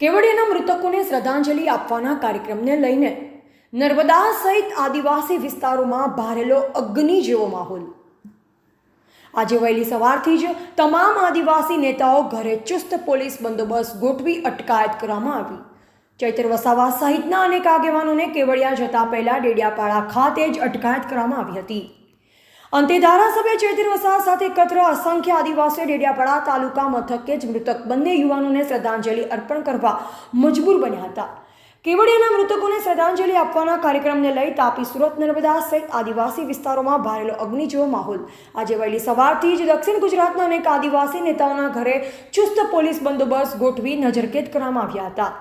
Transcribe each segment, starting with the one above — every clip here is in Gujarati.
કેવડિયાના મૃતકોને શ્રદ્ધાંજલિ આપવાના કાર્યક્રમને લઈને નર્મદા સહિત આદિવાસી વિસ્તારોમાં ભારેલો અગ્નિ જેવો માહોલ. આજે વહેલી સવારથી જ તમામ આદિવાસી નેતાઓ ઘરે ચુસ્ત પોલીસ બંદોબસ્ત ગોઠવી અટકાયત કરવામાં આવી. ચૈતર વસાવા સહિતના અનેક આગેવાનોને કેવડિયા જતા પહેલા ડેડિયાપાડા ખાતે જ અટકાયત કરવામાં આવી હતી. અંતે ધારાસભ્ય ચૈતર વસાવા સાથે એકત્ર અસંખ્ય આદિવાસીઓ ડેડિયાપાડા તાલુકા મથકે જ મૃતક બંને યુવાનોને શ્રદ્ધાંજલિ અર્પણ કરવા મજબૂર બન્યા હતા. કેવડિયાના મૃતકોને શ્રદ્ધાંજલિ આપવાના કાર્યક્રમને લઈ તાપી સુરત નર્મદા સહિત આદિવાસી વિસ્તારોમાં ભારેલો અગ્નિ જેવો માહોલ. આજે વહેલી સવારથી જ દક્ષિણ ગુજરાતના અનેક આદિવાસી નેતાઓના ઘરે ચુસ્ત પોલીસ બંદોબસ્ત ગોઠવી નજરકેદ કરવામાં આવ્યા હતા.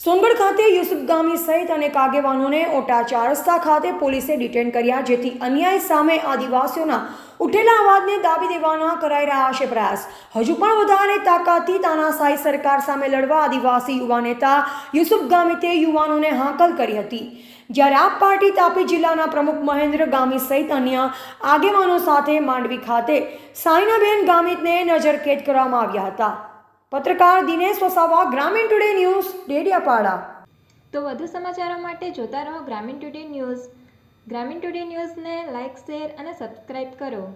સોનગઢ ખાતે યુસુફ ગામી સહિત અનેક આગેવાનોને ઓટા ચાર રસ્તા ખાતે પોલીસે ડિટેન કર્યા, જેથી અન્યાય સામે આદિવાસીઓના ઉઠેલા અવાજને દાબી દેવાના કરાઈ રહ્યા છે પ્રયાસ. હજુ પણ વધારે તાકાતથી તાનાશાહી સરકાર સામે લડવા આદિવાસી યુવા નેતા યુસુફ ગામિતે યુવાનોને હાંકલ કરી હતી. જ્યારે આપ પાર્ટી તાપી જિલ્લાના પ્રમુખ મહેન્દ્ર ગામી સહિત અન્ય આગેવાનો સાથે માંડવી ખાતે સાયનાબેન ગામિતને નજરકેદ કરવામાં આવ્યા હતા. પત્રકાર દિનેશ વસાવા, ગ્રામીણ ટુડે ન્યૂઝ, ડેડિયાપાડા. તો વધુ સમાચારો માટે જોતા રહો Gramin today news. Gramin today ન્યૂઝને લાઇક, શેર અને સબસ્ક્રાઇબ કરો.